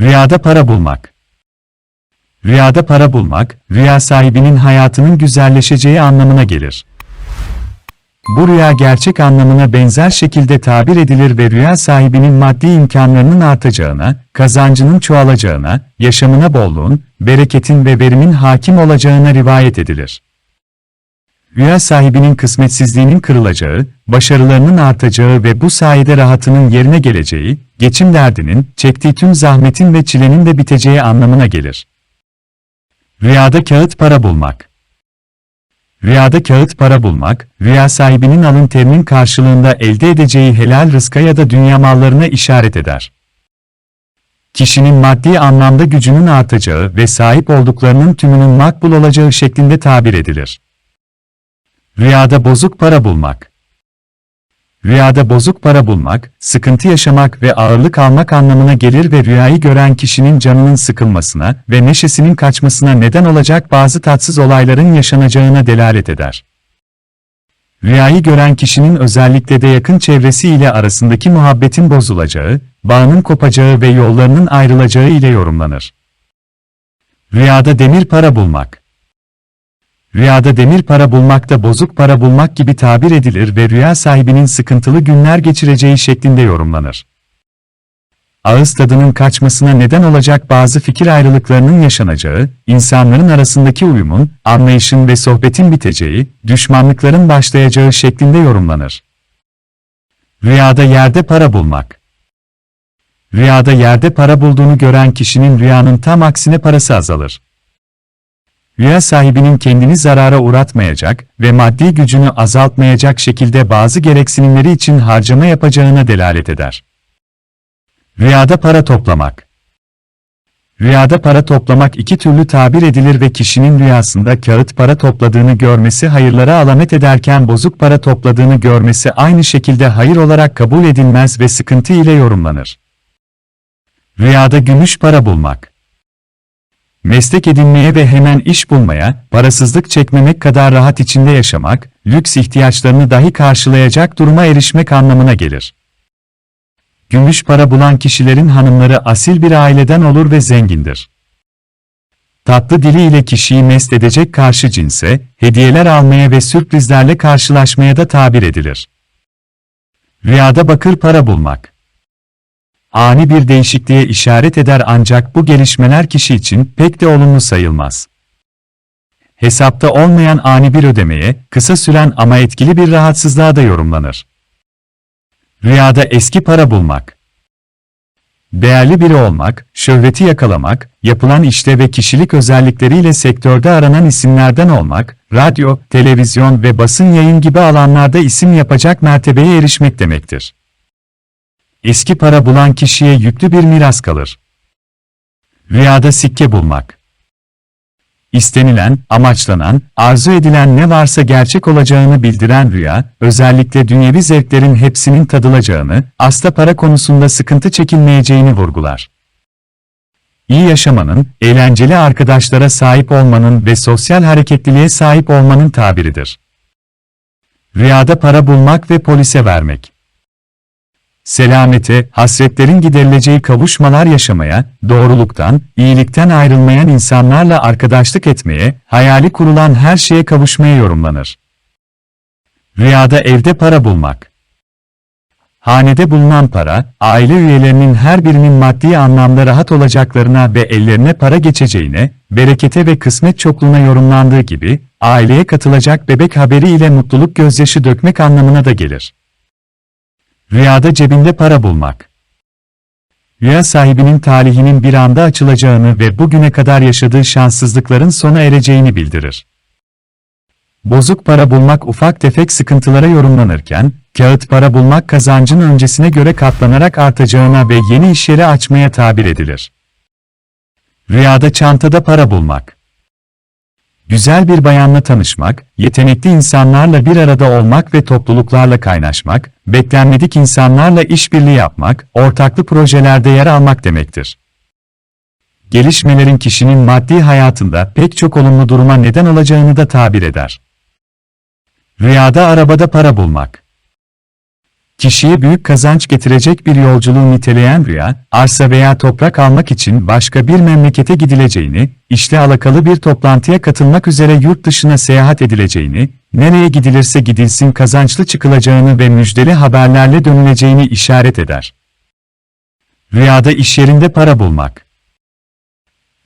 Rüyada para bulmak. Rüyada para bulmak, rüya sahibinin hayatının güzelleşeceği anlamına gelir. Bu rüya gerçek anlamına benzer şekilde tabir edilir ve rüya sahibinin maddi imkanlarının artacağına, kazancının çoğalacağına, yaşamına bolluğun, bereketin ve verimin hakim olacağına rivayet edilir. Rüya sahibinin kısmetsizliğinin kırılacağı, başarılarının artacağı ve bu sayede rahatının yerine geleceği, geçim derdinin, çektiği tüm zahmetin ve çilenin de biteceği anlamına gelir. Rüyada kağıt para bulmak. Rüyada kağıt para bulmak, rüya sahibinin alın terinin karşılığında elde edeceği helal rızka ya da dünya mallarına işaret eder. Kişinin maddi anlamda gücünün artacağı ve sahip olduklarının tümünün makbul olacağı şeklinde tabir edilir. Rüyada bozuk para bulmak. Rüyada bozuk para bulmak, sıkıntı yaşamak ve ağırlık almak anlamına gelir ve rüyayı gören kişinin canının sıkılmasına ve neşesinin kaçmasına neden olacak bazı tatsız olayların yaşanacağına delalet eder. Rüyayı gören kişinin özellikle de yakın çevresi ile arasındaki muhabbetin bozulacağı, bağının kopacağı ve yollarının ayrılacağı ile yorumlanır. Rüyada demir para bulmak. Rüyada demir para bulmak da bozuk para bulmak gibi tabir edilir ve rüya sahibinin sıkıntılı günler geçireceği şeklinde yorumlanır. Ağız tadının kaçmasına neden olacak bazı fikir ayrılıklarının yaşanacağı, insanların arasındaki uyumun, anlayışın ve sohbetin biteceği, düşmanlıkların başlayacağı şeklinde yorumlanır. Rüyada yerde para bulmak Rüyada yerde para bulduğunu gören kişinin rüyanın tam aksine parası azalır. Rüya sahibinin kendini zarara uğratmayacak ve maddi gücünü azaltmayacak şekilde bazı gereksinimleri için harcama yapacağına delalet eder. Rüyada para toplamak Rüyada para toplamak iki türlü tabir edilir ve kişinin rüyasında kağıt para topladığını görmesi hayırlara alamet ederken bozuk para topladığını görmesi aynı şekilde hayır olarak kabul edilmez ve sıkıntı ile yorumlanır. Rüyada gümüş para bulmak meslek edinmeye ve hemen iş bulmaya, parasızlık çekmemek kadar rahat içinde yaşamak, lüks ihtiyaçlarını dahi karşılayacak duruma erişmek anlamına gelir. Gümüş para bulan kişilerin hanımları asil bir aileden olur ve zengindir. Tatlı diliyle kişiyi mest edecek karşı cinse, hediyeler almaya ve sürprizlerle karşılaşmaya da tabir edilir. Rüyada bakır para bulmak ani bir değişikliğe işaret eder ancak bu gelişmeler kişi için pek de olumlu sayılmaz. Hesapta olmayan ani bir ödemeye, kısa süren ama etkili bir rahatsızlığa da yorumlanır. Rüyada eski para bulmak. Değerli biri olmak, şöhreti yakalamak, yapılan işte ve kişilik özellikleriyle sektörde aranan isimlerden olmak, radyo, televizyon ve basın yayın gibi alanlarda isim yapacak mertebeye erişmek demektir eski para bulan kişiye yüklü bir miras kalır. Rüyada sikke bulmak. İstenilen, amaçlanan, arzu edilen ne varsa gerçek olacağını bildiren rüya, özellikle dünyevi zevklerin hepsinin tadılacağını, asla para konusunda sıkıntı çekilmeyeceğini vurgular. İyi yaşamanın, eğlenceli arkadaşlara sahip olmanın ve sosyal hareketliliğe sahip olmanın tabiridir. Rüyada para bulmak ve polise vermek selamete, hasretlerin giderileceği kavuşmalar yaşamaya, doğruluktan, iyilikten ayrılmayan insanlarla arkadaşlık etmeye, hayali kurulan her şeye kavuşmaya yorumlanır. Rüyada evde para bulmak. Hanede bulunan para, aile üyelerinin her birinin maddi anlamda rahat olacaklarına ve ellerine para geçeceğine, berekete ve kısmet çokluğuna yorumlandığı gibi, aileye katılacak bebek haberi ile mutluluk gözyaşı dökmek anlamına da gelir. Rüyada cebinde para bulmak. Rüya sahibinin talihinin bir anda açılacağını ve bugüne kadar yaşadığı şanssızlıkların sona ereceğini bildirir. Bozuk para bulmak ufak tefek sıkıntılara yorumlanırken, kağıt para bulmak kazancın öncesine göre katlanarak artacağına ve yeni iş yeri açmaya tabir edilir. Rüyada çantada para bulmak. Güzel bir bayanla tanışmak, yetenekli insanlarla bir arada olmak ve topluluklarla kaynaşmak, beklenmedik insanlarla işbirliği yapmak, ortaklı projelerde yer almak demektir. Gelişmelerin kişinin maddi hayatında pek çok olumlu duruma neden olacağını da tabir eder. Rüyada arabada para bulmak. Kişiye büyük kazanç getirecek bir yolculuğu niteleyen rüya, arsa veya toprak almak için başka bir memlekete gidileceğini, işle alakalı bir toplantıya katılmak üzere yurt dışına seyahat edileceğini, nereye gidilirse gidilsin kazançlı çıkılacağını ve müjdeli haberlerle dönüleceğini işaret eder. Rüyada iş yerinde para bulmak.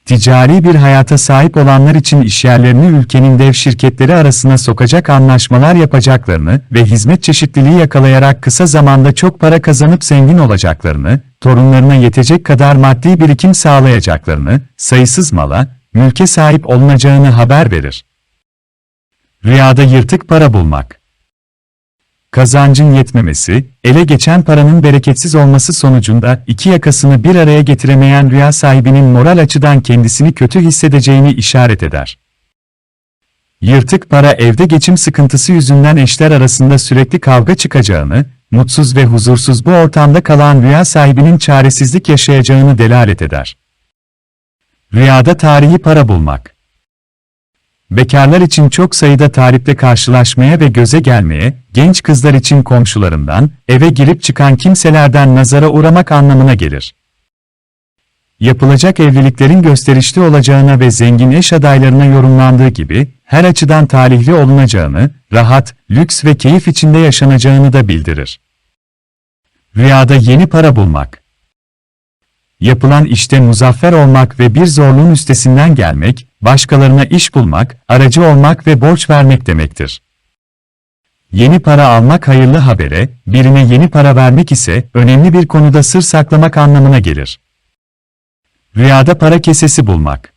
Ticari bir hayata sahip olanlar için işyerlerini ülkenin dev şirketleri arasına sokacak anlaşmalar yapacaklarını ve hizmet çeşitliliği yakalayarak kısa zamanda çok para kazanıp zengin olacaklarını, torunlarına yetecek kadar maddi birikim sağlayacaklarını, sayısız mala, mülke sahip olunacağını haber verir. Rüyada yırtık para bulmak. Kazancın yetmemesi, ele geçen paranın bereketsiz olması sonucunda iki yakasını bir araya getiremeyen rüya sahibinin moral açıdan kendisini kötü hissedeceğini işaret eder. Yırtık para evde geçim sıkıntısı yüzünden eşler arasında sürekli kavga çıkacağını, mutsuz ve huzursuz bu ortamda kalan rüya sahibinin çaresizlik yaşayacağını delalet eder. Rüyada tarihi para bulmak. Bekarlar için çok sayıda talipte karşılaşmaya ve göze gelmeye, genç kızlar için komşularından, eve girip çıkan kimselerden nazara uğramak anlamına gelir. Yapılacak evliliklerin gösterişli olacağına ve zengin eş adaylarına yorumlandığı gibi, her açıdan talihli olunacağını, rahat, lüks ve keyif içinde yaşanacağını da bildirir. Rüyada yeni para bulmak yapılan işte muzaffer olmak ve bir zorluğun üstesinden gelmek, başkalarına iş bulmak, aracı olmak ve borç vermek demektir. Yeni para almak hayırlı habere, birine yeni para vermek ise önemli bir konuda sır saklamak anlamına gelir. Rüyada para kesesi bulmak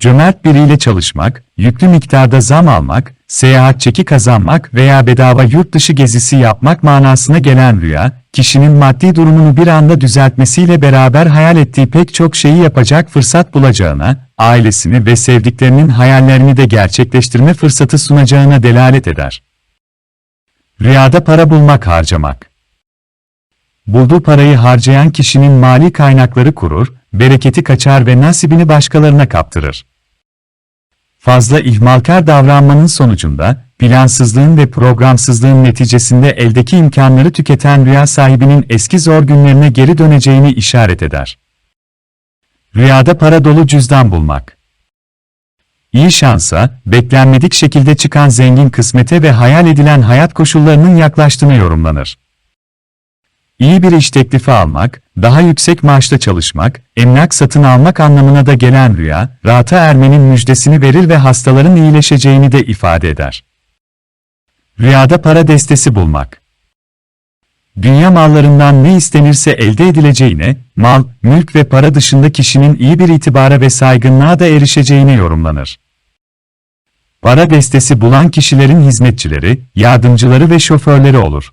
Cömert biriyle çalışmak, yüklü miktarda zam almak, seyahat çeki kazanmak veya bedava yurt dışı gezisi yapmak manasına gelen rüya, kişinin maddi durumunu bir anda düzeltmesiyle beraber hayal ettiği pek çok şeyi yapacak fırsat bulacağına, ailesini ve sevdiklerinin hayallerini de gerçekleştirme fırsatı sunacağına delalet eder. Rüyada para bulmak harcamak Bulduğu parayı harcayan kişinin mali kaynakları kurur, bereketi kaçar ve nasibini başkalarına kaptırır. Fazla ihmalkar davranmanın sonucunda, plansızlığın ve programsızlığın neticesinde eldeki imkanları tüketen rüya sahibinin eski zor günlerine geri döneceğini işaret eder. Rüyada para dolu cüzdan bulmak. İyi şansa, beklenmedik şekilde çıkan zengin kısmete ve hayal edilen hayat koşullarının yaklaştığını yorumlanır. İyi bir iş teklifi almak, daha yüksek maaşla çalışmak, emlak satın almak anlamına da gelen rüya, rahata ermenin müjdesini verir ve hastaların iyileşeceğini de ifade eder. Rüyada para destesi bulmak. Dünya mallarından ne istenirse elde edileceğine, mal, mülk ve para dışında kişinin iyi bir itibara ve saygınlığa da erişeceğine yorumlanır. Para destesi bulan kişilerin hizmetçileri, yardımcıları ve şoförleri olur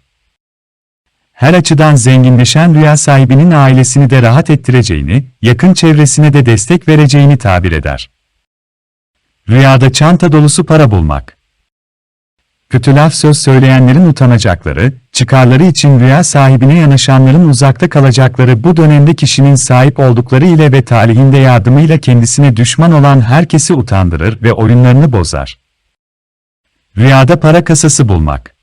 her açıdan zenginleşen rüya sahibinin ailesini de rahat ettireceğini, yakın çevresine de destek vereceğini tabir eder. Rüyada çanta dolusu para bulmak. Kötü laf söz söyleyenlerin utanacakları, çıkarları için rüya sahibine yanaşanların uzakta kalacakları bu dönemde kişinin sahip oldukları ile ve talihinde yardımıyla kendisine düşman olan herkesi utandırır ve oyunlarını bozar. Rüyada para kasası bulmak.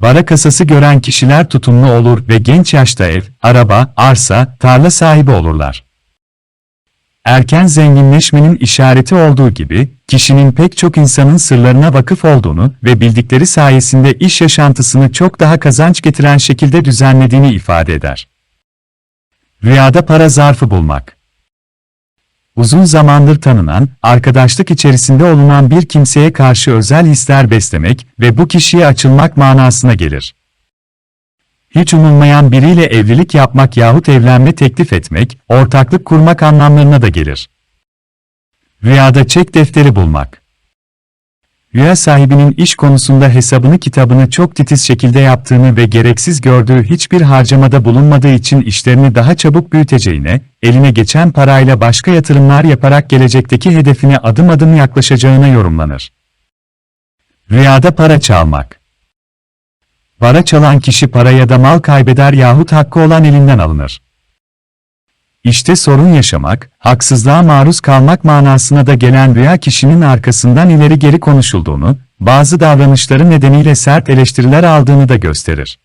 Bara kasası gören kişiler tutumlu olur ve genç yaşta ev, araba, arsa, tarla sahibi olurlar. Erken zenginleşmenin işareti olduğu gibi, kişinin pek çok insanın sırlarına vakıf olduğunu ve bildikleri sayesinde iş yaşantısını çok daha kazanç getiren şekilde düzenlediğini ifade eder. Rüyada para zarfı bulmak uzun zamandır tanınan, arkadaşlık içerisinde olunan bir kimseye karşı özel hisler beslemek ve bu kişiye açılmak manasına gelir. Hiç umulmayan biriyle evlilik yapmak yahut evlenme teklif etmek, ortaklık kurmak anlamlarına da gelir. Rüyada çek defteri bulmak Rüya sahibinin iş konusunda hesabını kitabını çok titiz şekilde yaptığını ve gereksiz gördüğü hiçbir harcamada bulunmadığı için işlerini daha çabuk büyüteceğine, eline geçen parayla başka yatırımlar yaparak gelecekteki hedefine adım adım yaklaşacağına yorumlanır. Rüyada para çalmak Para çalan kişi para ya da mal kaybeder yahut hakkı olan elinden alınır. İşte sorun yaşamak, haksızlığa maruz kalmak manasına da gelen rüya kişinin arkasından ileri geri konuşulduğunu, bazı davranışları nedeniyle sert eleştiriler aldığını da gösterir.